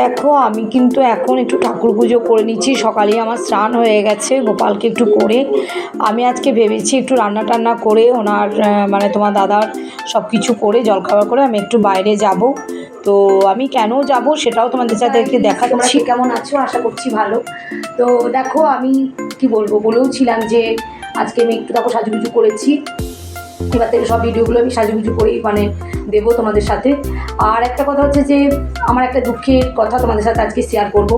দেখো আমি কিন্তু এখন একটু ঠাকুর পুজো করে নিচ্ছি। সকালেই আমার স্নান হয়ে গেছে গোপালকে একটু করে। আমি আজকে ভেবেছি একটু রান্না টান্না করে ওনার মানে তোমার দাদার সব কিছু করে জলখাবার করে আমি একটু বাইরে যাব। তো আমি কেন যাব সেটাও তোমাদের সাথে একটু তোমরা দেখাচ্ছি। কেমন আছো? আশা করছি ভালো। তো দেখো আমি কি বলব? বলেও ছিলাম যে আজকে আমি একটু দেখো সাজুগুজু করেছি। এবার থেকে সব ভিডিওগুলো আমি সাজুগুজু করেই মানে দেবো তোমাদের সাথে। আর একটা কথা হচ্ছে যে, আমার একটা দুঃখের কথা তোমাদের সাথে আজকে শেয়ার করব।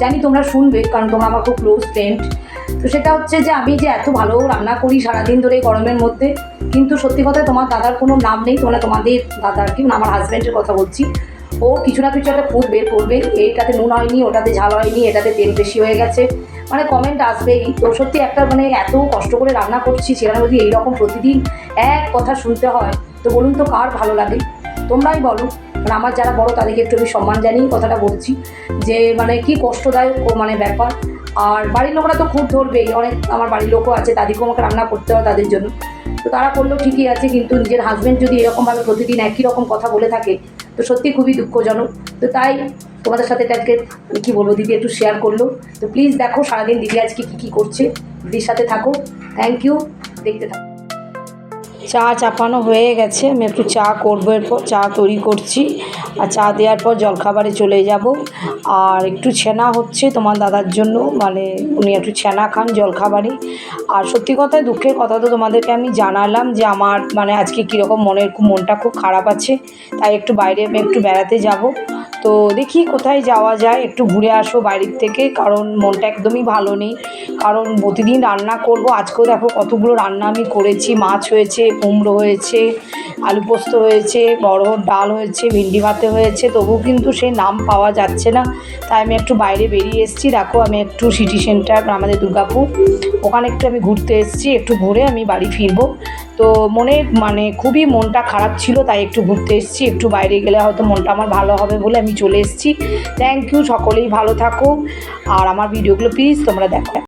জানি তোমরা শুনবে, কারণ তোমরা আমার খুব ক্লোজ ফ্রেন্ড তো সেটা হচ্ছে যে, আমি যে এত ভালো রান্না করি সারাদিন ধরে গরমের মধ্যে, কিন্তু সত্যি কথা তোমার দাদার কোনো নাম নেই, তোমরা তোমাদের দাদার কি আমার হাজব্যান্ডের কথা বলছি। ও কিছু না কিছু একটা খুঁত বের করবে। এইটাতে নুন হয়নি, ওটাতে ঝাল হয়নি, এটাতে তেল বেশি হয়ে গেছে। মানে কমেন্ট আসবেই। তো সত্যি একটা মানে এত কষ্ট করে রান্না করছি সেখানে যদি এইরকম প্রতিদিন এক কথা শুনতে হয়। তো বলুন তো কার ভালো লাগে? তোমরাই বলো। মানে আমার যারা বড় তাদেরকে একটু আমি সম্মান জানিয়ে কথাটা বলছি যে মানে কি কষ্টদায়ক ও মানে ব্যাপার। আর বাড়ির লোকরা তো খুব ধরবেই। অনেক আমার বাড়ির লোকও আছে, তাদেরকেও আমাকে রান্না করতে হয় তাদের জন্য। তো তারা করলেও ঠিকই আছে, কিন্তু নিজের হাজব্যান্ড যদি এরকমভাবে প্রতিদিন একই রকম কথা বলে থাকে, তো সত্যি খুবই দুঃখজনক। তো তাই তোমাদের সাথে এটাকে কী বলব, দিদি একটু শেয়ার করল। তো প্লিজ দেখো সারাদিন দিদি আজকে কী কী করছে। দিদির সাথে থাকো। থ্যাংক ইউ দেখতে থাকো। চা চাপানো হয়ে গেছে। আমি একটু চা করব এরপর, চা তৈরি করছি। আর চা দেওয়ার পর জলখাবারে চলে যাব। আর একটু ছেনা হচ্ছে তোমার দাদার জন্য। মানে উনি একটু ছেনা খান জলখাবারে। আর সত্যি কথায় দুঃখের কথা তো তোমাদেরকে আমি জানালাম যে আমার মানে আজকে কীরকম মনের খুব, মনটা খুব খারাপ আছে। তাই একটু বাইরে আমি একটু বেড়াতে যাব। তো দেখি কোথায় যাওয়া যায়। একটু ঘুরে আসো বাইরের থেকে, কারণ মনটা একদমই ভালো নেই। কারণ প্রতিদিন রান্না করব। আজকেও দেখো কতগুলো রান্না আমি করেছি। মাছ হয়েছে, কুমড়ো হয়েছে, আলু পোস্ত হয়েছে, বড় ডাল হয়েছে, ভিন্ডি ভাতে হয়েছে। তবু কিন্তু সেই নাম পাওয়া যাচ্ছে না। তাই আমি একটু বাইরে বেরিয়ে এসেছি। দেখো আমি একটু সিটি সেন্টার, আমাদের দুর্গাপুর। ওখানে একটু আমি ঘুরতে এসেছি। একটু ঘুরে আমি বাড়ি ফিরবো। তো মনে মানে খুবই মনটা খারাপ ছিল, তাই একটু ঘুরতে এসেছি। একটু বাইরে গেলে হয়তো মনটা আমার ভালো হবে বলে আমি চলে এসেছি। থ্যাংক ইউ সকলেই ভালো থাকো। আর আমার ভিডিওগুলো প্লিজ তোমরা দেখো।